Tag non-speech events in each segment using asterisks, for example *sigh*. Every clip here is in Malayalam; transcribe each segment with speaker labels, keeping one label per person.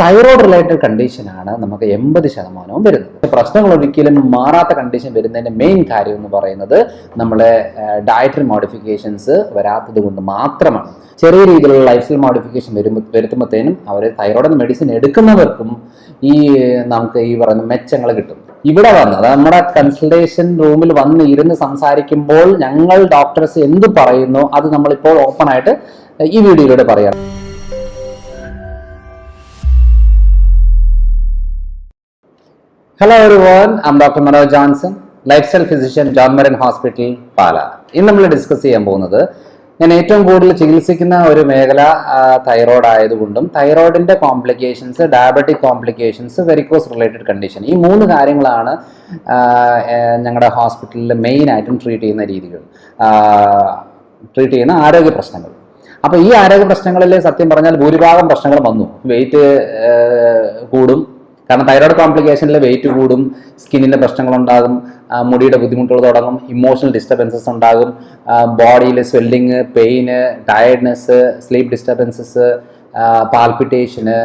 Speaker 1: തൈറോയ്ഡ് റിലേറ്റഡ് കണ്ടീഷനാണ് നമുക്ക് എൺപത് ശതമാനവും വരുന്നത്. പ്രശ്നങ്ങൾ ഒരിക്കലും മാറാത്ത കണ്ടീഷൻ വരുന്നതിന്റെ മെയിൻ കാര്യം എന്ന് പറയുന്നത് നമ്മളെ ഡയറ്ററി മോഡിഫിക്കേഷൻസ് വരാത്തത് കൊണ്ട് മാത്രമാണ്. ചെറിയ രീതിയിലുള്ള ലൈഫ് സ്റ്റൈൽ മോഡിഫിക്കേഷൻ വരുമ്പോൾ വരുത്തുമ്പോഴത്തേനും അവർ തൈറോയ്ഡ് മെഡിസിൻ എടുക്കുന്നവർക്കും ഈ നമുക്ക് ഈ പറയുന്ന മെച്ചങ്ങൾ കിട്ടും. ഇവിടെ വന്ന് അതായത് നമ്മുടെ കൺസൾട്ടേഷൻ റൂമിൽ വന്ന് ഇരുന്ന് സംസാരിക്കുമ്പോൾ ഞങ്ങൾ ഡോക്ടേഴ്സ് എന്ത് പറയുന്നു അത് നമ്മളിപ്പോൾ ഓപ്പൺ ആയിട്ട് ഈ വീഡിയോയിലൂടെ പറയാം. Hello everyone I'm doctor Manoj Johnson lifestyle physician John Maran hospital Pala ഇന്ന് നമ്മൾ ഡിസ്കസ് ചെയ്യാൻ പോകുന്നത് ഞാൻ ഏറ്റവും കൂടുതൽ ചികിത്സിക്കുന്ന ഒരു മേഖല തൈറോയ്ഡ് ആയതുകൊണ്ടും തൈറോയ്ഡിന്റെ complications diabetic complications varicose related condition ഈ മൂന്ന് കാര്യങ്ങളാണ് ഞങ്ങളുടെ ഹോസ്പിറ്റലിൽ മെയിൻ ആയിട്ടും ട്രീറ്റ് ചെയ്യുന്ന രീതികൾ ട്രീറ്റ് ചെയ്യുന്ന ആരോഗ്യ പ്രശ്നങ്ങൾ. അപ്പോൾ ഈ ആരോഗ്യ പ്രശ്നങ്ങളിൽ സത്യം പറഞ്ഞാൽ ഭൂരിഭാഗം പ്രശ്നങ്ങൾ വന്നു. വെയിറ്റ് കൂടും. കാരണം തൈറോയ്ഡ് കോംപ്ലിക്കേഷനിൽ വെയിറ്റ് കൂടും സ്കിന്നിന്റെ പ്രശ്നങ്ങളുണ്ടാകും മുടിയുടെ ബുദ്ധിമുട്ടുകൾ തുടങ്ങും ഇമോഷണൽ ഡിസ്റ്റർബൻസസ് ഉണ്ടാകും ബോഡിയിൽ swelling pain tiredness sleep disturbances palpitation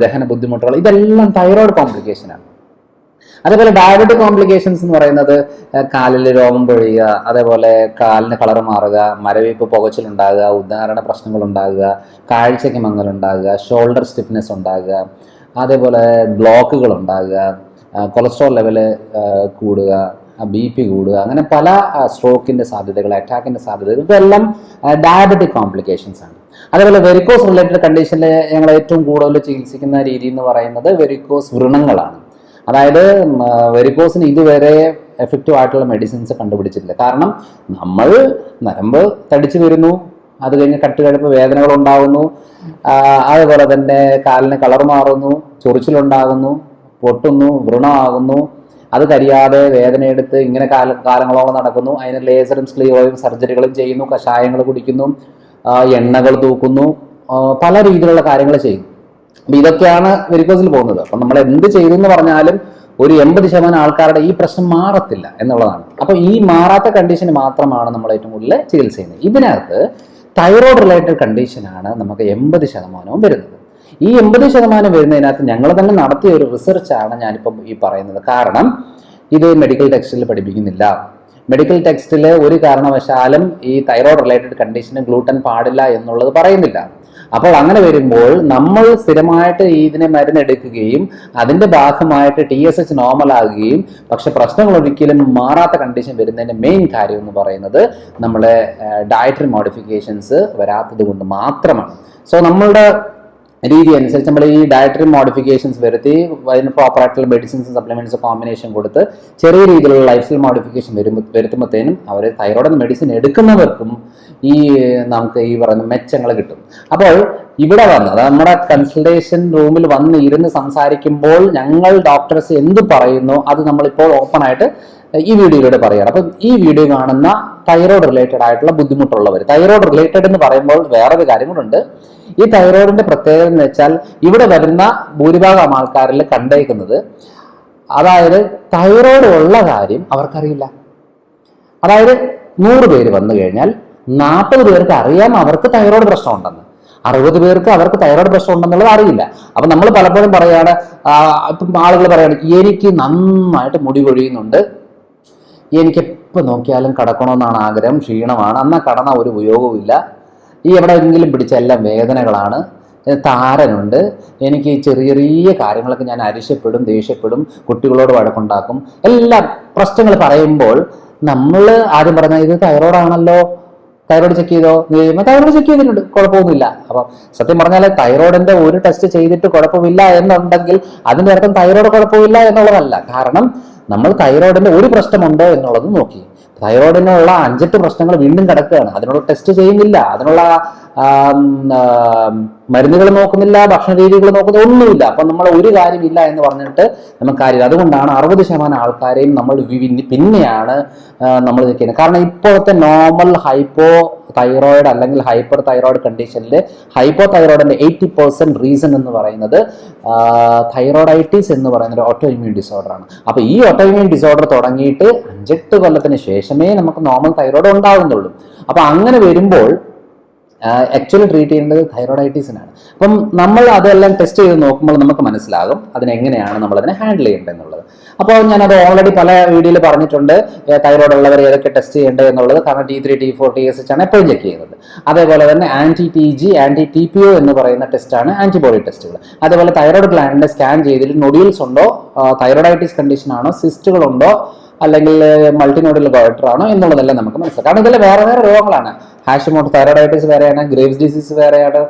Speaker 1: ദഹന ബുദ്ധിമുട്ടുകൾ ഇതെല്ലാം തൈറോയ്ഡ് കോംപ്ലിക്കേഷനാണ് അതേപോലെ ഡയബറ്റിക് കോംപ്ലിക്കേഷൻസ് എന്ന് പറയുന്നത് കാലിൽ രോമം പൊഴിയുക അതേപോലെ കാലിന് കളർ മാറുക മരവിപ്പ് പുകച്ചിലുണ്ടാകുക ഉദാഹരണ പ്രശ്നങ്ങൾ ഉണ്ടാകുക കാഴ്ചയ്ക്ക് മങ്ങലുണ്ടാകുക ഷോൾഡർ സ്റ്റിഫ്നെസ് ഉണ്ടാകുക അതേപോലെ ബ്ലോക്കുകൾ ഉണ്ടാകുക കൊളസ്ട്രോൾ ലെവൽ കൂടുക ബി പി കൂടുക അങ്ങനെ പല സ്ട്രോക്കിന്റെ സാധ്യതകൾ അറ്റാക്കിന്റെ സാധ്യതകൾ ഇതെല്ലാം ഡയബറ്റിക് കോംപ്ലിക്കേഷൻസ് ആണ്. അതേപോലെ വെരിക്കോസ് റിലേറ്റഡ് കണ്ടീഷനിൽ ഞങ്ങൾ ഏറ്റവും കൂടുതൽ ചികിത്സിക്കുന്ന രീതി എന്ന് പറയുന്നത് വെരിക്കോസ് വൃണങ്ങളാണ്. അതായത് വെരിക്കോസിന് ഇതുവരെ എഫക്റ്റീവ് ആയിട്ടുള്ള മെഡിസിൻസ് കണ്ടുപിടിച്ചിട്ടില്ല. കാരണം നമ്മൾ നരമ്പ് തടിച്ചു വരുന്നു അത് കഴിഞ്ഞ് കട്ടുകഴപ്പ് വേദനകൾ ഉണ്ടാകുന്നു അതുപോലെ തന്നെ കാലിന് കളർ മാറുന്നു ചൊറിച്ചിലുണ്ടാകുന്നു പൊട്ടുന്നു വ്രണമാകുന്നു. അത് കരിയാതെ വേദനയെടുത്ത് ഇങ്ങനെ കാല കാലങ്ങളോളം നടക്കുന്നു. അതിന് ലേസറും സ്ലീവോയും സർജറികളും ചെയ്യുന്നു കഷായങ്ങൾ കുടിക്കുന്നു എണ്ണകൾ തൂക്കുന്നു പല രീതിയിലുള്ള കാര്യങ്ങൾ ചെയ്യും അപ്പൊ ഇതൊക്കെയാണ് വെരിക്കോസിൽ പോകുന്നത്. അപ്പം നമ്മൾ എന്ത് ചെയ്തു എന്ന് പറഞ്ഞാലും ഒരു എൺപത് ശതമാനം ആൾക്കാരുടെ ഈ പ്രശ്നം മാറത്തില്ല എന്നുള്ളതാണ്. അപ്പൊ ഈ മാറാത്ത കണ്ടീഷന് മാത്രമാണ് നമ്മൾ ഏറ്റവും കൂടുതൽ ചികിത്സ ചെയ്യുന്നത്. ഇതിനകത്ത് തൈറോയ്ഡ് റിലേറ്റഡ് കണ്ടീഷനാണ് നമുക്ക് എൺപത് ശതമാനവും വരുന്നത്. ഈ എൺപത് ശതമാനം വരുന്നതിനകത്ത് ഞങ്ങൾ തന്നെ നടത്തിയ ഒരു റിസർച്ചാണ് ഞാനിപ്പം ഈ പറയുന്നത്. കാരണം ഇത് മെഡിക്കൽ ടെക്സ്റ്റിൽ പഠിപ്പിക്കുന്നില്ല. മെഡിക്കൽ ടെക്സ്റ്റിൽ ഒരു കാരണവശാലും ഈ തൈറോയ്ഡ് റിലേറ്റഡ് കണ്ടീഷന് ഗ്ലൂട്ടൻ പാടില്ല എന്നുള്ളത് പറയുന്നില്ല. അപ്പോൾ അങ്ങനെ വരുമ്പോൾ നമ്മൾ സ്ഥിരമായിട്ട് ഇതിനെ മരുന്നെടുക്കുകയും അതിന്റെ ഭാഗമായിട്ട് ടി എസ് എച്ച് നോർമൽ ആകുകയും പക്ഷെ പ്രശ്നങ്ങൾ ഒരിക്കലും മാറാത്ത കണ്ടീഷൻ വരുന്നതിന്റെ മെയിൻ കാര്യം എന്ന് പറയുന്നത് നമ്മളെ ഡയറ്ററി മോഡിഫിക്കേഷൻസ് വരാത്തത് കൊണ്ട് മാത്രമാണ്. സോ നമ്മളുടെ രീതി അനുസരിച്ച് നമ്മൾ ഈ ഡയറ്ററി മോഡിഫിക്കേഷൻസ് വരുത്തി അതിന് പ്രോപ്പർ ആയിട്ടുള്ള മെഡിസിൻസ് സപ്ലിമെന്റ്സ് കോമ്പിനേഷൻ കൊടുത്ത് ചെറിയ രീതിയിലുള്ള ലൈഫ് സ്റ്റൈൽ മോഡിഫിക്കേഷൻ വരുമ്പോൾ വരുത്തുമ്പോഴത്തേനും അവർ തൈറോയ്ഡ് മെഡിസിൻ എടുക്കുന്നവർക്കും ഈ നമുക്ക് ഈ പറയുന്ന മെച്ചങ്ങൾ കിട്ടും. അപ്പോൾ ഇവിടെ വന്ന് നമ്മുടെ കൺസൾട്ടേഷൻ റൂമിൽ വന്ന് ഇരുന്ന് സംസാരിക്കുമ്പോൾ ഞങ്ങൾ ഡോക്ടേഴ്സ് എന്ത് പറയുന്നു അത് നമ്മളിപ്പോൾ ഓപ്പൺ ആയിട്ട് ഈ വീഡിയോയിലൂടെ പറയുകയാണ് അപ്പം ഈ വീഡിയോ കാണുന്ന തൈറോയ്ഡ് റിലേറ്റഡ് ആയിട്ടുള്ള ബുദ്ധിമുട്ടുള്ളവർ തൈറോയ്ഡ് റിലേറ്റഡ് എന്ന് പറയുമ്പോൾ വേറൊരു കാര്യം കൂടെ ഈ തൈറോയിഡിന്റെ പ്രത്യേകത എന്ന് വെച്ചാൽ ഇവിടെ വരുന്ന ഭൂരിഭാഗം ആൾക്കാരിൽ കണ്ടേക്കുന്നത് അതായത് തൈറോയിഡ് ഉള്ള കാര്യം അവർക്കറിയില്ല. അതായത് നൂറ് പേര് വന്നു കഴിഞ്ഞാൽ നാൽപ്പത് പേർക്ക് അറിയാം അവർക്ക് തൈറോയ്ഡ് പ്രശ്നമുണ്ടെന്ന്. അറുപത് പേർക്ക് അവർക്ക് തൈറോയിഡ് പ്രശ്നം ഉണ്ടെന്നുള്ളത് അറിയില്ല. അപ്പൊ നമ്മൾ പലപ്പോഴും പറയാണ് ഇപ്പം ആളുകൾ പറയാണ് എനിക്ക് നന്നായിട്ട് മുടി കൊഴിയുന്നുണ്ട്. എനിക്ക് എപ്പോൾ നോക്കിയാലും കടക്കണമെന്നാണ് ആഗ്രഹം ക്ഷീണമാണ്. എന്നാൽ കടന്ന ഒരു ഉപയോഗവുമില്ല. ഈ എവിടെയെങ്കിലും പിടിച്ച എല്ലാം വേദനകളാണ്. താരനുണ്ട്. എനിക്ക് ചെറിയ ചെറിയ കാര്യങ്ങളൊക്കെ ഞാൻ അരിശപ്പെടും ദേഷ്യപ്പെടും കുട്ടികളോട് വഴക്കുണ്ടാക്കും. എല്ലാ പ്രശ്നങ്ങൾ പറയുമ്പോൾ നമ്മൾ ആദ്യം പറഞ്ഞ ഇത് തൈറോയിഡാണല്ലോ. തൈറോയിഡ് ചെക്ക് ചെയ്തോ? തൈറോയ്ഡ് ചെക്ക് ചെയ്തിട്ടുണ്ട്. കുഴപ്പമൊന്നുമില്ല. അപ്പം സത്യം പറഞ്ഞാൽ തൈറോയിഡിന്റെ ഒരു ടെസ്റ്റ് ചെയ്തിട്ട് കുഴപ്പമില്ല എന്നുണ്ടെങ്കിൽ അതിന്റെ അർത്ഥം തൈറോയിഡ് കുഴപ്പമില്ല എന്നുള്ളതല്ല. കാരണം നമ്മൾ തൈറോയിഡിന്റെ ഒരു പ്രശ്നമുണ്ടോ എന്നുള്ളത് നോക്കി. തൈറോയിഡിനുള്ള അഞ്ചെട്ട് പ്രശ്നങ്ങൾ വീണ്ടും കിടക്കുകയാണ്. അതിനുള്ള ടെസ്റ്റ് ചെയ്യുന്നില്ല. അതിനുള്ള മരുന്നുകൾ നോക്കുന്നില്ല ഭക്ഷണ രീതികൾ നോക്കുന്നില്ല ഒന്നുമില്ല. അപ്പൊ നമ്മൾ ഒരു കാര്യമില്ല എന്ന് പറഞ്ഞിട്ട് നമുക്ക് കാര്യമില്ല. അതുകൊണ്ടാണ് അറുപത് ശതമാനം ആൾക്കാരെയും നമ്മൾ പിന്നെയാണ് നമ്മൾ നിൽക്കുന്നത് കാരണം ഇപ്പോഴത്തെ നോർമൽ ഹൈപ്പോ തൈറോയിഡ് അല്ലെങ്കിൽ ഹൈപ്പർ തൈറോയിഡ് കണ്ടീഷനിൽ ഹൈപ്പോ തൈറോയിഡിന്റെ എയ്റ്റി പെർസെന്റ് റീസൺ എന്ന് പറയുന്നത് തൈറോയിഡൈറ്റിസ് എന്ന് പറയുന്ന ഒരു ഓട്ടോ ഇമ്മ്യൂൺ ഡിസോർഡർ ആണ്. അപ്പൊ ഈ ഓട്ടോ ഇമ്മ്യൂൺ ഡിസോർഡർ തുടങ്ങിയിട്ട് അഞ്ചെട്ട് കൊല്ലത്തിന് ശേഷമേ നമുക്ക് നോർമൽ തൈറോയിഡ് ഉണ്ടാകുന്നുള്ളൂ അപ്പൊ അങ്ങനെ വരുമ്പോൾ ആക്ച്വലി ട്രീറ്റ് ചെയ്യേണ്ടത് തൈറോയിഡൈറ്റീസിനാണ് അപ്പം നമ്മൾ അതെല്ലാം ടെസ്റ്റ് ചെയ്ത് നോക്കുമ്പോൾ നമുക്ക് മനസ്സിലാകും അതിനെങ്ങനെയാണ് നമ്മൾ അതിനെ ഹാൻഡിൽ ചെയ്യേണ്ടത് എന്നുള്ളത് അപ്പോൾ ഞാനത് ഓൾറെഡി പല വീഡിയോയിൽ പറഞ്ഞിട്ടുണ്ട് തൈറോയ്ഡ് ഉള്ളവർ ഏതൊക്കെ ടെസ്റ്റ് ചെയ്യേണ്ടത് എന്നുള്ളത്. കാരണം T three T four T S H ആണ് എപ്പോഴും ചെക്ക് ചെയ്യുന്നത്. അതേപോലെ തന്നെ anti T G anti T P O എന്ന് പറയുന്ന ടെസ്റ്റാണ് ആന്റിബോഡി ടെസ്റ്റുകൾ അതേപോലെ തൈറോയ്ഡ് ഗ്ലാൻഡിന്റെ സ്കാൻ ചെയ്തിട്ട് നൊഡ്യൂൾസ് ഉണ്ടോ തൈറോയിഡൈറ്റിസ് കണ്ടീഷൻ ആണോ സിസ്റ്റുകൾ ഉണ്ടോ അല്ലെങ്കിൽ മൾട്ടിനോഡിൽ ആണോ എന്നുള്ളതെല്ലാം നമുക്ക് മനസ്സിലാക്കാം. കാരണം ഇതെല്ലാം വേറെ വേറെ രോഗങ്ങളാണ്. ഹാഷിമോട്ട് തൈറോയിഡൈറ്റിസ് വേറെയാണ് ഗ്രേവ്സ് ഡിസീസ് വേറെയാണ്.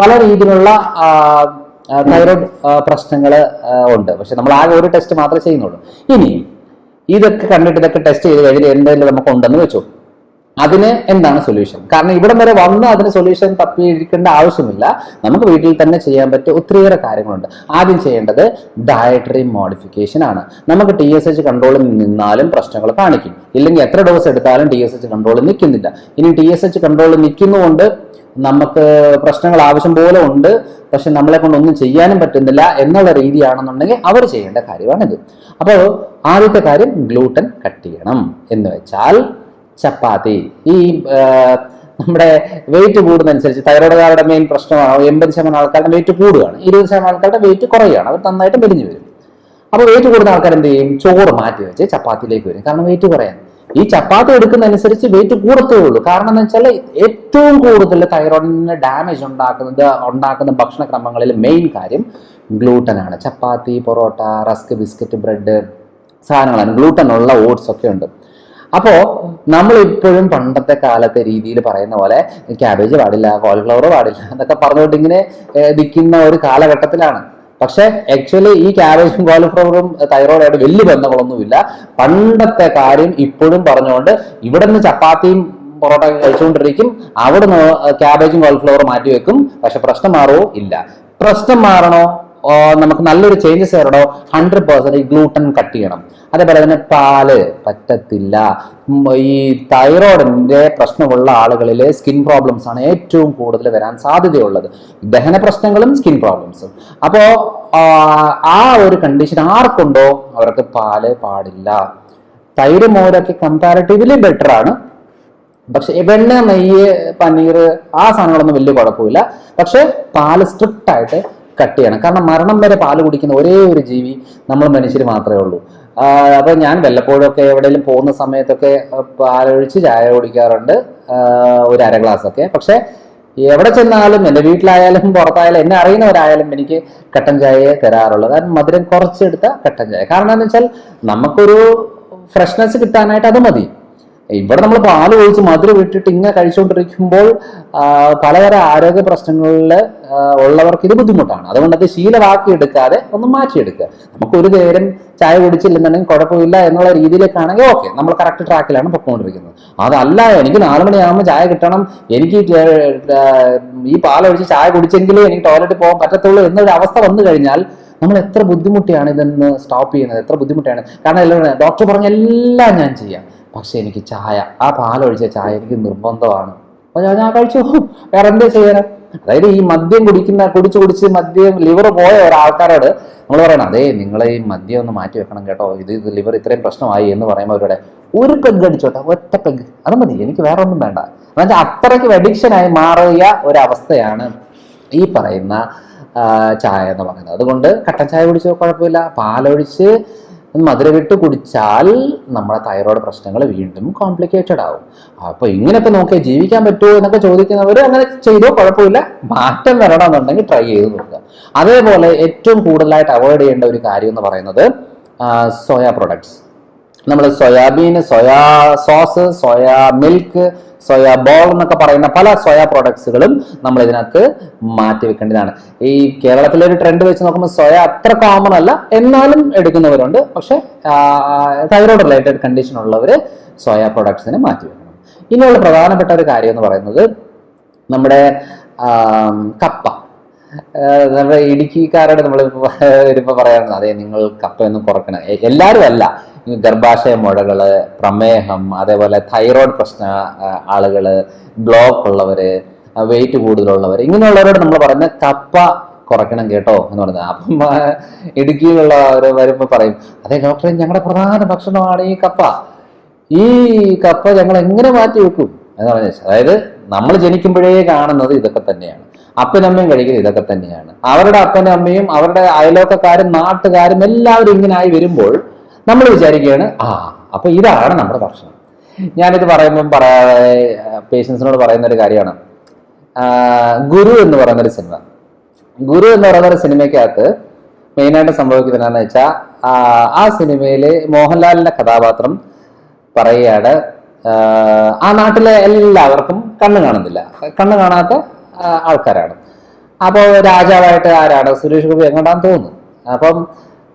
Speaker 1: പല രീതിയിലുള്ള തൈറോയ്ഡ് പ്രശ്നങ്ങൾ ഉണ്ട്. പക്ഷെ നമ്മൾ ആകെ ഒരു ടെസ്റ്റ് മാത്രമേ ചെയ്യുന്നുള്ളൂ. ഇനി ഇതൊക്കെ കണ്ടിട്ട് ഇതൊക്കെ ടെസ്റ്റ് ചെയ്ത് കഴിഞ്ഞിട്ട് എന്തെങ്കിലും നമുക്ക് ഉണ്ടെന്ന് വെച്ചു. അതിന് എന്താണ് സൊല്യൂഷൻ കാരണം ഇവിടം വരെ വന്ന് അതിന് സൊല്യൂഷൻ തപ്പിയിരിക്കേണ്ട ആവശ്യമില്ല. നമുക്ക് വീട്ടിൽ തന്നെ ചെയ്യാൻ പറ്റിയ ഒത്തിരിയേറെ കാര്യങ്ങളുണ്ട്. ആദ്യം ചെയ്യേണ്ടത് ഡയറ്ററി മോഡിഫിക്കേഷൻ ആണ്. നമുക്ക് ടി എസ് എച്ച് കൺട്രോളിൽ നിന്നാലും പ്രശ്നങ്ങൾ കാണിക്കും. ഇല്ലെങ്കിൽ എത്ര ഡോസ് എടുത്താലും ടി എസ് എച്ച് കൺട്രോളിൽ നിൽക്കുന്നില്ല. ഇനി ടി എസ് എച്ച് കൺട്രോളിൽ നിൽക്കുന്നതുകൊണ്ട് നമുക്ക് പ്രശ്നങ്ങൾ ആവശ്യം പോലെ ഉണ്ട്. പക്ഷെ നമ്മളെ കൊണ്ട് ഒന്നും ചെയ്യാനും പറ്റുന്നില്ല എന്നുള്ള രീതിയാണെന്നുണ്ടെങ്കിൽ അവർ ചെയ്യേണ്ട കാര്യമാണിത്. അപ്പോൾ ആദ്യത്തെ കാര്യം ഗ്ലൂട്ടൻ കട്ട് ചെയ്യണം. എന്ന് വെച്ചാൽ ചപ്പാത്തി. ഈ നമ്മുടെ വെയിറ്റ് കൂടുന്നതനുസരിച്ച് തൈറോയ്ഡുകാരുടെ മെയിൻ പ്രശ്നമാണ് എൺപത് ശതമാനം ആൾക്കാരുടെ വെയിറ്റ് കൂടുകയാണ്. ഇരുപത് ശതമാനം ആൾക്കാരുടെ വെയിറ്റ് കുറയുകയാണ്. അവർ നന്നായിട്ട് മെലിഞ്ഞു വരും. അപ്പോൾ വെയിറ്റ് കൂടുന്ന ആൾക്കാർ എന്ത് ചെയ്യും? ചോറ് മാറ്റി വെച്ച് ചപ്പാത്തിയിലേക്ക് വരും. കാരണം വെയിറ്റ് കുറയാൻ. ഈ ചപ്പാത്തി എടുക്കുന്നതനുസരിച്ച് വെയിറ്റ് കൂടത്തേ ഉള്ളൂ. കാരണം എന്ന് വെച്ചാൽ ഏറ്റവും കൂടുതൽ തൈറോയിഡിന് ഡാമേജ് ഉണ്ടാക്കുന്നത് ഉണ്ടാക്കുന്ന ഭക്ഷണക്രമങ്ങളിൽ മെയിൻ കാര്യം ഗ്ലൂട്ടൻ ആണ്. ചപ്പാത്തി പൊറോട്ട റസ്ക് ബിസ്ക്കറ്റ് ബ്രെഡ് സാധനങ്ങളാണ്. ഗ്ലൂട്ടൻ ഉള്ള ഓട്സ് ഒക്കെ ഉണ്ട്. അപ്പോ നമ്മൾ ഇപ്പോഴും പണ്ടത്തെ കാലത്തെ രീതിയിൽ പറയുന്ന പോലെ ക്യാബേജ് പാടില്ല കോൾഫ്ലവർ പാടില്ല എന്നൊക്കെ പറഞ്ഞുകൊണ്ട് ഇങ്ങനെ നിൽക്കുന്ന ഒരു കാലഘട്ടത്തിലാണ്. പക്ഷെ ആക്ച്വലി ഈ ക്യാബേജും കോൾഫ്ലവറും തൈറോയിഡായിട്ട് വലിയ ബന്ധങ്ങളൊന്നുമില്ല. പണ്ടത്തെ കാര്യം ഇപ്പോഴും പറഞ്ഞുകൊണ്ട് ഇവിടെ നിന്ന് ചപ്പാത്തിയും പൊറോട്ട കഴിച്ചുകൊണ്ടിരിക്കും. അവിടുന്ന് ക്യാബേജും കോൾഫ്ലവറും മാറ്റി വെക്കും പക്ഷെ പ്രശ്നം മാറുമോ ഇല്ല. പ്രശ്നം മാറണോ? നമുക്ക് നല്ലൊരു ചേഞ്ചസ് വരണോ ഹൺഡ്രഡ് പെർസെന്റ് ഗ്ലൂട്ടൻ കട്ട് ചെയ്യണം. അതേപോലെ തന്നെ പാൽ. പറ്റത്തില്ല. ഈ തൈറോയിഡിന്റെ പ്രശ്നമുള്ള ആളുകളിൽ സ്കിൻ പ്രോബ്ലംസ് ആണ് ഏറ്റവും കൂടുതൽ വരാൻ സാധ്യതയുള്ളത്. ദഹന പ്രശ്നങ്ങളും സ്കിൻ പ്രോബ്ലംസും അപ്പോൾ ആ ഒരു കണ്ടീഷൻ ആർക്കുണ്ടോ? അവർക്ക് പാൽ പാടില്ല. തൈര് മോരൊക്കെ കമ്പാരിറ്റീവ്ലി ബെറ്റർ ആണ്. പക്ഷെ വെണ്ണ നെയ്യ് പനീർ ആ സാധനങ്ങളൊന്നും വലിയ കുഴപ്പമില്ല. പക്ഷെ പാൽ സ്ട്രിക്റ്റ് ആയിട്ട് കട്ട് ചെയ്യണം. കാരണം മരണം വരെ പാൽ കുടിക്കുന്ന ഒരേ ഒരു ജീവി നമ്മൾ മനുഷ്യർ മാത്രമേ ഉള്ളൂ. അപ്പോൾ അപ്പൊ ഞാൻ വല്ലപ്പോഴൊക്കെ എവിടെയെങ്കിലും പോകുന്ന സമയത്തൊക്കെ പാലൊഴിച്ച് ചായ കുടിക്കാറുണ്ട്. ഒരു അര ഗ്ലാസ് ഒക്കെ പക്ഷെ എവിടെ ചെന്നാലും എന്റെ വീട്ടിലായാലും പുറത്തായാലും എന്നെ അറിയുന്നവരായാലും എനിക്ക് കട്ടൻ ചായയെ തരാറുള്ളൂ. കാരണം മധുരം കുറച്ചെടുത്ത കട്ടൻ ചായ. കാരണം എന്താണെന്ന് വെച്ചാൽ നമുക്കൊരു ഫ്രഷ്നെസ് കിട്ടാനായിട്ട് അത് മതി. ഇവിടെ നമ്മൾ പാൽ ഒഴിച്ച് മധുരം ഇട്ടിട്ട് ഇങ്ങനെ കഴിച്ചുകൊണ്ടിരിക്കുമ്പോൾ പലതരം ആരോഗ്യ പ്രശ്നങ്ങളിൽ ഉള്ളവർക്ക് ഇത് ബുദ്ധിമുട്ടാണ്. അതുകൊണ്ട് അത് ശീലമാക്കി എടുക്കാതെ ഒന്ന് മാറ്റിയെടുക്കുക. നമുക്ക് ഒരു നേരം ചായ കുടിച്ചില്ലെന്നുണ്ടെങ്കിൽ കുഴപ്പമില്ല എന്നുള്ള രീതിയിലേക്കാണെങ്കിൽ ഓക്കെ നമ്മൾ കറക്റ്റ് ട്രാക്കിലാണ് പൊക്കോണ്ടിരിക്കുന്നത്. അതല്ല എനിക്ക് നാല് മണിയാകുമ്പോൾ ചായ കിട്ടണം. എനിക്ക് ഈ പാലൊഴിച്ച് ചായ കുടിച്ചെങ്കിലേ എനിക്ക് ടോയ്ലറ്റിൽ പോകാൻ പറ്റത്തുള്ളൂ എന്നൊരു അവസ്ഥ വന്നു കഴിഞ്ഞാൽ നമ്മൾ എത്ര ബുദ്ധിമുട്ടിയാണ് ഇതെന്ന് സ്റ്റോപ്പ് ചെയ്യുന്നത്? എത്ര ബുദ്ധിമുട്ടാണ്? കാരണം എല്ലാവരും ഡോക്ടർ പറഞ്ഞ എല്ലാം ഞാൻ ചെയ്യാം. പക്ഷെ എനിക്ക് ചായ ആ പാലൊഴിച്ച ചായ എനിക്ക് നിർബന്ധമാണ്. അപ്പൊ ഞാൻ ഞാൻ കഴിച്ചു. വേറെ എന്താ ചെയ്യാനാ? അതായത് ഈ മദ്യം കുടിക്കുന്ന കുടിച്ച് കുടിച്ച് മദ്യം ലിവർ പോയ ഒരാൾക്കാരോട് നമ്മൾ പറയണം അതേ നിങ്ങളെ ഈ മദ്യം ഒന്ന് മാറ്റി വെക്കണം കേട്ടോ. ഇത് ഇത് ലിവർ ഇത്രയും പ്രശ്നമായി എന്ന് പറയുമ്പോൾ അവരുടെ ഒരു പെഗ് അടിച്ചോട്ടെ ഒറ്റ പെഗ് അത് മതി എനിക്ക് വേറെ ഒന്നും വേണ്ട. എന്നുവെച്ചാൽ അത്രയ്ക്ക് അഡിക്ഷനായി മാറിയ ഒരവസ്ഥയാണ് ഈ പറയുന്ന ചായ എന്ന് പറയുന്നത്. അതുകൊണ്ട് കട്ടൻ ചായ കുടിച്ചോ കുഴപ്പമില്ല. പാലൊഴിച്ച് മധുരവിട്ട് കുടിച്ചാൽ നമ്മുടെ തൈറോയ്ഡ് പ്രശ്നങ്ങൾ വീണ്ടും കോംപ്ലിക്കേറ്റഡ് ആവും. അപ്പോൾ ഇങ്ങനെയൊക്കെ നോക്കിയാൽ ജീവിക്കാൻ പറ്റുമോ എന്നൊക്കെ ചോദിക്കുന്നവർ അങ്ങനെ ചെയ്തോ കുഴപ്പമില്ല. മാറ്റം വരണമെന്നുണ്ടെങ്കിൽ ട്രൈ ചെയ്ത് നോക്കുക. അതേപോലെ ഏറ്റവും കൂടുതലായിട്ട് അവോയ്ഡ് ചെയ്യേണ്ട ഒരു കാര്യം എന്ന് പറയുന്നത് സോയ പ്രൊഡക്ട്സ് നമ്മൾ soybean soya sauce soya milk soya ball എന്നൊക്കെ പറയുന്ന പല സോയാ പ്രോഡക്ട്സുകളും നമ്മൾ ഇതിനകത്ത് മാറ്റി വെക്കേണ്ടതാണ്. ഈ കേരളത്തിലെ ഒരു ട്രെൻഡ് വെച്ച് നോക്കുമ്പോൾ സോയ അത്ര കോമൺ അല്ല എന്നാലും എടുക്കുന്നവരുണ്ട്. പക്ഷെ തൈറോയ്ഡ് റിലേറ്റഡ് കണ്ടീഷൻ ഉള്ളവർ സോയാ പ്രോഡക്ട്സിനെ മാറ്റി വെക്കണം. ഇനിയുള്ള പ്രധാനപ്പെട്ട ഒരു കാര്യം എന്ന് പറയുന്നത് നമ്മുടെ കപ്പ. നമ്മുടെ ഇടുക്കിക്കാരോട് നമ്മൾ ഇപ്പൊ പറയാറുണ്ട് അതെ നിങ്ങൾ കപ്പയൊന്നും കുറക്കണം എല്ലാവരും അല്ല. ഗർഭാശയ മുഴകൾ പ്രമേഹം അതേപോലെ തൈറോയ്ഡ് പ്രശ്ന ആളുകൾ ബ്ലോക്ക് ഉള്ളവര് വെയിറ്റ് കൂടുതലുള്ളവർ ഇങ്ങനെയുള്ളവരോട് നമ്മൾ പറയുന്ന കപ്പ കുറയ്ക്കണം കേട്ടോ എന്ന് പറഞ്ഞത് അപ്പം ഇടുക്കിയിലുള്ള അവർ വരുമ്പോൾ പറയും അതെ ഡോക്ടറെ ഞങ്ങളുടെ പ്രധാന ഭക്ഷണമാണ് ഈ കപ്പ. ഈ കപ്പ ഞങ്ങൾ എങ്ങനെ മാറ്റി വെക്കും? എന്ന് പറഞ്ഞു അതായത് നമ്മൾ ജനിക്കുമ്പോഴേ കാണുന്നത് ഇതൊക്കെ തന്നെയാണ്. അപ്പനമ്മയും കഴിക്കുന്നത് ഇതൊക്കെ തന്നെയാണ്. അവരുടെ അപ്പനും അമ്മയും അവരുടെ അയലോക്കക്കാരും നാട്ടുകാരും എല്ലാവരും ഇങ്ങനെ ആയി വരുമ്പോൾ നമ്മൾ വിചാരിക്കുകയാണ് ആ അപ്പൊ ഇതാണ് നമ്മുടെ ഭക്ഷണം. ഞാനിത് പറയുമ്പം പറയാ പേഷ്യൻസിനോട് പറയുന്ന ഒരു കാര്യമാണ് ഗുരു എന്ന് പറയുന്ന ഒരു സിനിമ. ഗുരു എന്ന് പറയുന്ന ഒരു സിനിമയ്ക്കകത്ത് മെയിനായിട്ട് സംഭവിക്കുന്നത് വെച്ചാൽ ആ സിനിമയിൽ മോഹൻലാലിന്റെ കഥാപാത്രം പറയുകയാണ് ആ നാട്ടിലെ എല്ലാവർക്കും കണ്ണ് കാണുന്നില്ല. കണ്ണ് കാണാത്ത ആൾക്കാരാണ്. അപ്പോൾ രാജാവായിട്ട് ആരാണ്? സുരേഷ് ഗോപി എങ്ങോട്ടാന്ന് തോന്നുന്നു. അപ്പം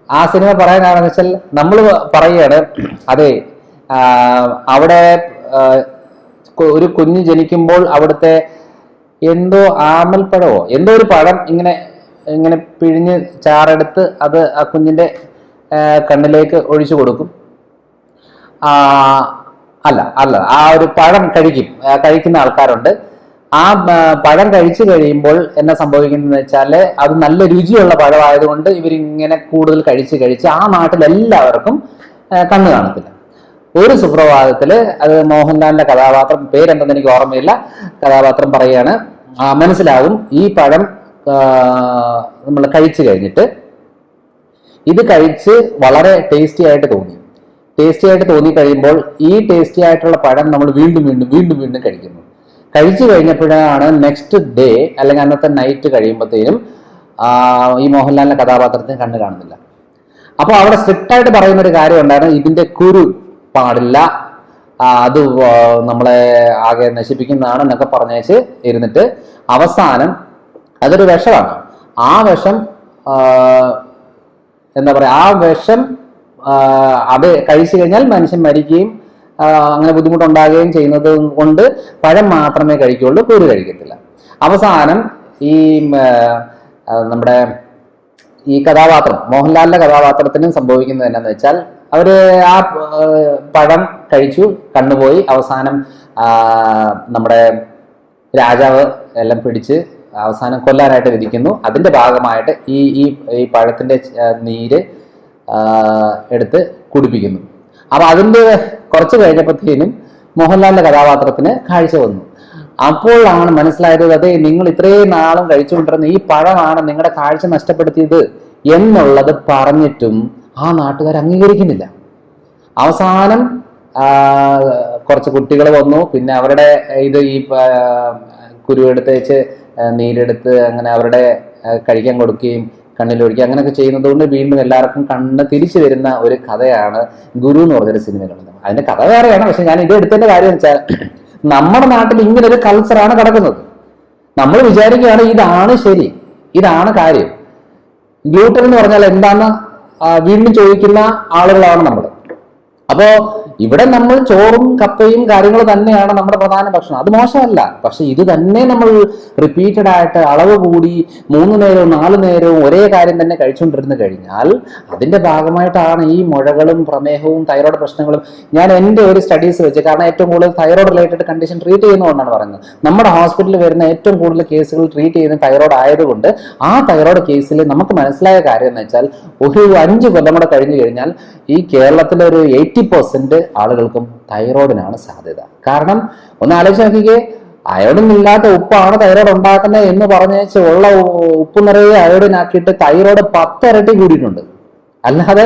Speaker 1: ആ സിനിമ പറയാൻ കാരണം വെച്ചാൽ നമ്മൾ പറയുകയാണ് അതെ അവിടെ ഒരു കുഞ്ഞ് ജനിക്കുമ്പോൾ അവിടുത്തെ എന്തോ ആമൽപ്പഴമോ എന്തോ ഒരു പഴം ഇങ്ങനെ ഇങ്ങനെ പിഴിഞ്ഞ് ചാറെടുത്ത് അത് ആ കുഞ്ഞിന്റെ കണ്ണിലേക്ക് ഒഴിച്ചു കൊടുക്കും. അല്ല അല്ല ആ ഒരു പഴം കഴിക്കും കഴിക്കുന്ന ആൾക്കാരുണ്ട്. ആ പഴം കഴിച്ചു കഴിയുമ്പോൾ എന്നാ സംഭവിക്കുന്നത് വെച്ചാൽ അത് നല്ല രുചിയുള്ള പഴമായതുകൊണ്ട് ഇവരിങ്ങനെ കൂടുതൽ കഴിച്ച് കഴിച്ച് ആ നാട്ടിൽ എല്ലാവർക്കും കണ്ണു കാണത്തില്ല. ഒരു സുപ്രഭാതത്തിൽ അത് മോഹൻലാലിന്റെ കഥാപാത്രം പേരെന്തെന്ന് എനിക്ക് ഓർമ്മയില്ല കഥാപാത്രം പറയാണ് ആ, മനസ്സിലാവും ഈ പഴം നമ്മൾ കഴിച്ചു കഴിഞ്ഞിട്ട് ഇത് കഴിച്ച് വളരെ ടേസ്റ്റി ആയിട്ട് തോന്നി. ടേസ്റ്റി ആയിട്ട് തോന്നി കഴിയുമ്പോൾ ഈ ടേസ്റ്റി ആയിട്ടുള്ള പഴം നമ്മൾ വീണ്ടും വീണ്ടും വീണ്ടും വീണ്ടും കഴിക്കുന്നു. കഴിച്ചു കഴിഞ്ഞപ്പോഴാണ് നെക്സ്റ്റ് ഡേ അല്ലെങ്കിൽ അന്നത്തെ നൈറ്റ് കഴിയുമ്പോഴത്തേനും ഈ മോഹൻലാലിന്റെ കഥാപാത്രത്തിന് കണ്ണ് കാണുന്നില്ല. അപ്പോൾ അവിടെ സ്ട്രിക്റ്റ് ആയിട്ട് പറയുന്ന ഒരു കാര്യം ഉണ്ടായിരുന്നു ഇതിന്റെ കുരു പാടില്ല അത് നമ്മളെ ആകെ നശിപ്പിക്കുന്നതാണ് എന്നൊക്കെ പറഞ്ഞേച്ച് ഇരുന്നിട്ട് അവസാനം അതൊരു വിഷമാണ്. ആ വിഷം എന്താ പറയാ ആ വിഷം അത് കഴിച്ചു കഴിഞ്ഞാൽ മനുഷ്യൻ മരിക്കുകയും അങ്ങനെ ബുദ്ധിമുട്ടുണ്ടാകുകയും ചെയ്യുന്നത് കൊണ്ട് പഴം മാത്രമേ കഴിക്കുള്ളൂ കൂട് കഴിക്കത്തില്ല. അവസാനം ഈ നമ്മുടെ ഈ കഥാപാത്രം മോഹൻലാലിന്റെ കഥാപാത്രത്തിനും സംഭവിക്കുന്നത് എന്നാന്ന് വെച്ചാൽ അവർ ആ പഴം കഴിച്ചു കണ്ണുപോയി അവസാനം നമ്മുടെ രാജാവ് എല്ലാം പിടിച്ച് അവസാനം കൊല്ലാനായിട്ട് വിധിക്കുന്നു അതിന്റെ ഭാഗമായിട്ട് ഈ ഈ ഈ പഴത്തിന്റെ നീര് എടുത്ത് കുടിപ്പിക്കുന്നു. അപ്പൊ അതിന്റെ കുറച്ച് കഴിഞ്ഞപ്പോഴത്തേനും മോഹൻലാലിന്റെ കഥാപാത്രത്തിന് കാഴ്ച വന്നു. അപ്പോഴാണ് മനസ്സിലായത് അതെ നിങ്ങൾ ഇത്രയും നാളും കഴിച്ചുകൊണ്ടിരുന്ന ഈ പഴമാണ് നിങ്ങളുടെ കാഴ്ച നഷ്ടപ്പെടുത്തിയത് എന്നുള്ളത് പറഞ്ഞിട്ടും ആ നാട്ടുകാർ അംഗീകരിക്കുന്നില്ല. അവസാനം കുറച്ച് കുട്ടികൾ വന്നു. പിന്നെ അവരുടെ ഇത് ഈ കുരുവെടുത്ത് വെച്ച് നീരെടുത്ത് അങ്ങനെ അവരുടെ കഴിക്കാൻ കൊടുക്കുകയും കണ്ണിലൊഴിക്കുക അങ്ങനെയൊക്കെ ചെയ്യുന്നത് കൊണ്ട് വീണ്ടും എല്ലാവർക്കും കണ്ണ് തിരിച്ചു വരുന്ന ഒരു കഥയാണ് ഗുരു എന്ന് പറഞ്ഞൊരു സിനിമയിലുള്ളത്. അതിന്റെ കഥ വേറെയാണ് പക്ഷെ ഞാൻ ഇത് എടുത്തതിന്റെ കാര്യം വെച്ചാൽ നമ്മുടെ നാട്ടിൽ ഇങ്ങനെ ഒരു കൾച്ചറാണ് കിടക്കുന്നത്. നമ്മൾ വിചാരിക്കുകയാണ് ഇതാണ് ശരി ഇതാണ് കാര്യം. ഗ്ലൂട്ടൻ എന്ന് പറഞ്ഞാൽ എന്താണ് വീണ്ടും ചോദിക്കുന്ന ആളുകളാണ് നമ്മൾ അപ്പോ ഇവിടെ നമ്മൾ ചോറും കപ്പയും കാര്യങ്ങൾ തന്നെയാണ് നമ്മുടെ പ്രധാന ഭക്ഷണം. അത് മോശമല്ല. പക്ഷെ ഇത് തന്നെ നമ്മൾ റിപ്പീറ്റഡ് ആയിട്ട് അളവ് കൂടി മൂന്ന് നേരവും നാല് നേരവും ഒരേ കാര്യം തന്നെ കഴിച്ചുകൊണ്ടിരുന്നു കഴിഞ്ഞാൽ അതിന്റെ ഭാഗമായിട്ടാണ് ഈ മുഴകളും പ്രമേഹവും തൈറോയ്ഡ് പ്രശ്നങ്ങളും ഞാൻ എന്റെ ഒരു സ്റ്റഡീസ് വെച്ച് കാരണം ഏറ്റവും കൂടുതൽ തൈറോയ്ഡ് റിലേറ്റഡ് കണ്ടീഷൻ ട്രീറ്റ് ചെയ്യുന്നതുകൊണ്ടാണ് പറയുന്നത്. നമ്മുടെ ഹോസ്പിറ്റലിൽ വരുന്ന ഏറ്റവും കൂടുതൽ കേസുകൾ ട്രീറ്റ് ചെയ്യുന്ന തൈറോയ്ഡ് ആയതുകൊണ്ട് ആ തൈറോയ്ഡ് കേസിൽ നമുക്ക് മനസ്സിലായ കാര്യം എന്ന് വെച്ചാൽ ഒരു അഞ്ച് കൊല്ലം കൂടെ കഴിഞ്ഞു കഴിഞ്ഞാൽ ഈ കേരളത്തിലെ ഒരു എയ്റ്റി പെർസെന്റ് ആളുകൾക്കും തൈറോയിഡിനാണ് സാധ്യത. കാരണം ഒന്ന് ആലോചിച്ച് നോക്കിക്കേ അയോഡിൻ ഇല്ലാത്ത ഉപ്പാണ് തൈറോയ്ഡ് ഉണ്ടാക്കുന്നത് എന്ന് പറഞ്ഞേച്ച് ഉള്ള ഉപ്പ് നിറയെ അയോഡിൻ ആക്കിയിട്ട് തൈറോയ്ഡ് പത്തിരട്ടി കൂടിയിട്ടുണ്ട്. അല്ലാതെ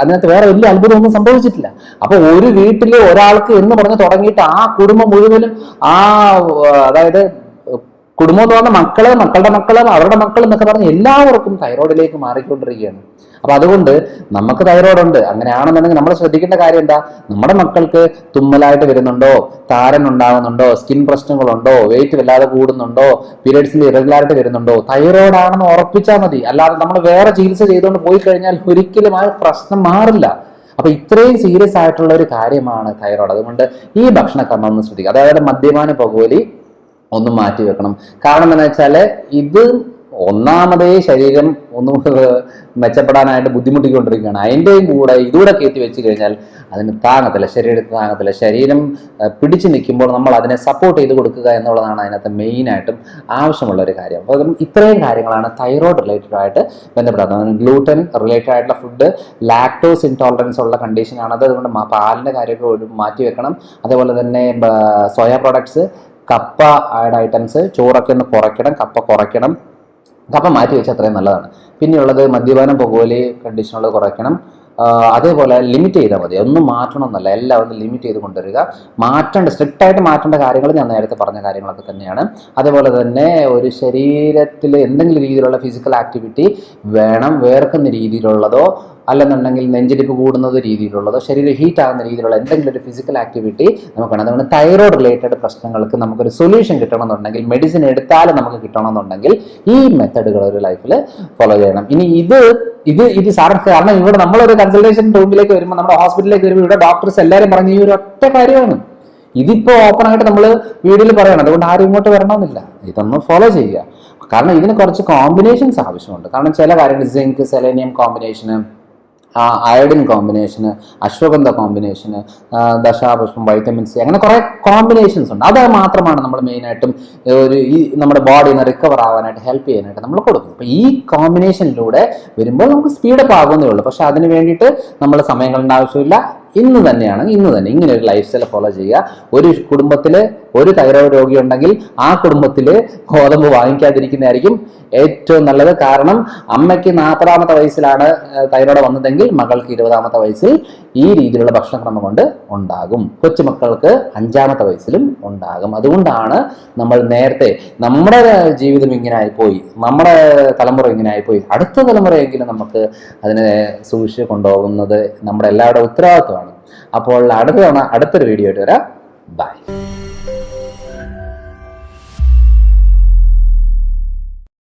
Speaker 1: അതിനകത്ത് വേറെ വലിയ അത്ഭുതമൊന്നും സംഭവിച്ചിട്ടില്ല. അപ്പൊ ഒരു വീട്ടിൽ ഒരാൾക്ക് എന്ന് പറഞ്ഞ് തുടങ്ങിയിട്ട് ആ കുടുംബം മുഴുവനും ആ അതായത് കുടുംബം എന്ന് പറഞ്ഞ മക്കൾ മക്കളുടെ മക്കൾ അവരുടെ മക്കൾ എന്നൊക്കെ പറഞ്ഞ് എല്ലാവർക്കും തൈറോയിഡിലേക്ക് മാറിക്കൊണ്ടിരിക്കുകയാണ്. അപ്പൊ അതുകൊണ്ട് നമുക്ക് തൈറോയ്ഡ് ഉണ്ട് അങ്ങനെയാണെന്നുണ്ടെങ്കിൽ നമ്മൾ ശ്രദ്ധിക്കേണ്ട കാര്യം എന്താ? നമ്മുടെ മക്കൾക്ക് തുമ്മലായിട്ട് വരുന്നുണ്ടോ? താരൻ ഉണ്ടാകുന്നുണ്ടോ സ്കിൻ പ്രശ്നങ്ങളുണ്ടോ? വെയിറ്റ് വല്ലാതെ കൂടുന്നുണ്ടോ? പീരിയഡ്സിൽ ഇറഗുലാരിറ്റി വരുന്നുണ്ടോ? തൈറോയ്ഡ് ആണെന്ന് ഉറപ്പിച്ചാൽ മതി. അല്ലാതെ നമ്മൾ വേറെ ചികിത്സ ചെയ്തുകൊണ്ട് പോയി കഴിഞ്ഞാൽ ഒരിക്കലും ആ പ്രശ്നം മാറില്ല. അപ്പൊ ഇത്രയും സീരിയസ് ആയിട്ടുള്ള ഒരു കാര്യമാണ് തൈറോയ്ഡ് അതുകൊണ്ട് ഈ ഭക്ഷണക്രമം ഒന്ന് ശ്രദ്ധിക്കുക. അതായത് മദ്യപാന പുകവലി ഒന്ന് മാറ്റി വെക്കണം. കാരണം എന്താണെന്ന് വെച്ചാൽ ഇത് ഒന്നാമതേ ശരീരം ഒന്ന് *laughs* മെച്ചപ്പെടാനായിട്ട് ബുദ്ധിമുട്ടിക്കൊണ്ടിരിക്കുകയാണ്. അതിന്റെയും കൂടെ ഇതുകൂടെ കയറ്റി വെച്ച് കഴിഞ്ഞാൽ അതിന് താങ്ങത്തില്ല ശരീരത്തിന് താങ്ങത്തില്ല. ശരീരം പിടിച്ചു നിൽക്കുമ്പോൾ നമ്മൾ അതിനെ സപ്പോർട്ട് ചെയ്ത് കൊടുക്കുക എന്നുള്ളതാണ് അതിനകത്ത് മെയിനായിട്ടും ആവശ്യമുള്ള ഒരു കാര്യം. അപ്പോൾ ഇത്രയും കാര്യങ്ങളാണ് തൈറോയ്ഡ് റിലേറ്റഡ് ആയിട്ട് ബന്ധപ്പെടുന്നത്. ഗ്ലൂട്ടൻ റിലേറ്റഡ് ആയിട്ടുള്ള ഫുഡ് ലാക്ടോസ് ഇൻടോളറൻസ് ഉള്ള കണ്ടീഷനാണത് അതുകൊണ്ട് പാലിന്റെ കാര്യമൊക്കെ മാറ്റി വെക്കണം. അതേപോലെ തന്നെ സോയ പ്രോഡക്ട്സ് കപ്പ ആഡ് ഐറ്റംസ് ചോറൊക്കെ ഒന്ന് കുറയ്ക്കണം കപ്പ കുറയ്ക്കണം. കപ്പ മാറ്റി വെച്ചാൽ അത്രയും നല്ലതാണ്. പിന്നെയുള്ളത് മദ്യപാനം പുകവലി കണ്ടീഷനുള്ളത് കുറയ്ക്കണം. അതേപോലെ ലിമിറ്റ് ചെയ്താൽ മതി. ഒന്നും മാറ്റണമെന്നല്ല എല്ലാം ഒന്ന് ലിമിറ്റ് ചെയ്ത് കൊണ്ടുവരിക. മാറ്റേണ്ട സ്ട്രിക്റ്റായിട്ട് മാറ്റേണ്ട കാര്യങ്ങൾ ഞാൻ നേരത്തെ പറഞ്ഞ കാര്യങ്ങളൊക്കെ തന്നെയാണ്. അതേപോലെ തന്നെ ഒരു ശരീരത്തിൽ എന്തെങ്കിലും രീതിയിലുള്ള ഫിസിക്കൽ ആക്ടിവിറ്റി വേണം വേർക്കുന്ന രീതിയിലുള്ളതോ അല്ലെന്നുണ്ടെങ്കിൽ നെഞ്ചിടിപ്പ് കൂടുന്നത് രീതിയിലുള്ളതോ ശരീരം ഹീറ്റ് ആകുന്ന രീതിയിലുള്ള എന്തെങ്കിലും ഒരു ഫിസിക്കൽ ആക്ടിവിറ്റി നമുക്ക് വേണം. അതുകൊണ്ട് തൈറോയ്ഡ് റിലേറ്റഡ് പ്രശ്നങ്ങൾക്ക് നമുക്കൊരു സൊല്യൂഷൻ കിട്ടണമെന്നുണ്ടെങ്കിൽ മെഡിസിൻ എടുത്താലും നമുക്ക് കിട്ടണമെന്നുണ്ടെങ്കിൽ ഈ മെത്തഡുകൾ ഒരു ലൈഫിൽ ഫോളോ ചെയ്യണം. ഇനി ഇത് ഇത് ഇത് സാറിന് കാരണം ഇവിടെ നമ്മളൊരു കൺസൾട്ടേഷൻ റൂമിലേക്ക് വരുമ്പോൾ നമ്മുടെ ഹോസ്പിറ്റലിലേക്ക് വരുമ്പോൾ ഇവിടെ ഡോക്ടേഴ്സ് എല്ലാവരും പറഞ്ഞ ഈ ഒരു ഒറ്റ കാര്യമാണ്. ഇതിപ്പോ ഓപ്പൺ ആയിട്ട് നമ്മൾ വീഡിയോയിൽ പറയണം. അതുകൊണ്ട് ആരും ഇങ്ങോട്ട് വരണമെന്നില്ല. ഇതൊന്ന് ഫോളോ ചെയ്യുക. കാരണം ഇതിന് കുറച്ച് കോമ്പിനേഷൻസ് ആവശ്യമുണ്ട്. കാരണം ചില കാര്യങ്ങൾ സിങ്ക് സെലേനിയം കോമ്പിനേഷന് അയഡിൻ കോമ്പിനേഷന് അശ്വഗന്ധ കോമ്പിനേഷന് ദശാപുഷ്പം വൈറ്റമിൻ സി അങ്ങനെ കുറെ കോമ്പിനേഷൻസ് ഉണ്ട്. അത് മാത്രമാണ് നമ്മൾ മെയിനായിട്ടും ഒരു ഈ നമ്മുടെ നിന്ന് റിക്കവർ ആവാനായിട്ട് ഹെൽപ്പ് ചെയ്യാനായിട്ട് നമ്മൾ കൊടുക്കുന്നത്. അപ്പോൾ ഈ കോമ്പിനേഷനിലൂടെ വരുമ്പോൾ നമുക്ക് സ്പീഡപ്പ് ആകുന്നേ ഉള്ളൂ. പക്ഷെ അതിന് വേണ്ടിയിട്ട് നമ്മൾ സമയം ആവശ്യമില്ല. ഇന്ന് തന്നെയാണ് ഇന്ന് തന്നെ ഇങ്ങനെ ഒരു ലൈഫ് സ്റ്റൈൽ ഫോളോ ചെയ്യുക. ഒരു കുടുംബത്തിൽ ഒരു തൈറോയ്ഡ് രോഗി ഉണ്ടെങ്കിൽ ആ കുടുംബത്തിൽ ഗോതമ്പ് വാങ്ങിക്കാതിരിക്കുന്നതായിരിക്കും ഏറ്റവും നല്ലത്. കാരണം അമ്മയ്ക്ക് നാൽപ്പതാമത്തെ വയസ്സിലാണ് തൈറോയ്ഡ് വന്നതെങ്കിൽ മകൾക്ക് ഇരുപതാമത്തെ വയസ്സിൽ ഈ രീതിയിലുള്ള ഭക്ഷണക്രമം കൊണ്ട് ഉണ്ടാകും. കൊച്ചുമക്കൾക്ക് അഞ്ചാമത്തെ വയസ്സിലും ഉണ്ടാകും. അതുകൊണ്ടാണ് നമ്മൾ നേരത്തെ നമ്മുടെ ജീവിതം ഇങ്ങനെ ആയിപ്പോയി നമ്മുടെ തലമുറ ഇങ്ങനെ ആയിപ്പോയി അടുത്ത തലമുറയെങ്കിലും നമുക്ക് അതിനെ സൂക്ഷിച്ച് കൊണ്ടുപോകുന്നത് നമ്മുടെ എല്ലാവരുടെ ഉത്തരവാദിത്വമാണ്. അപ്പോൾ അടുത്ത തവണ അടുത്തൊരു വീഡിയോ ആയിട്ട് വരാം. ബൈ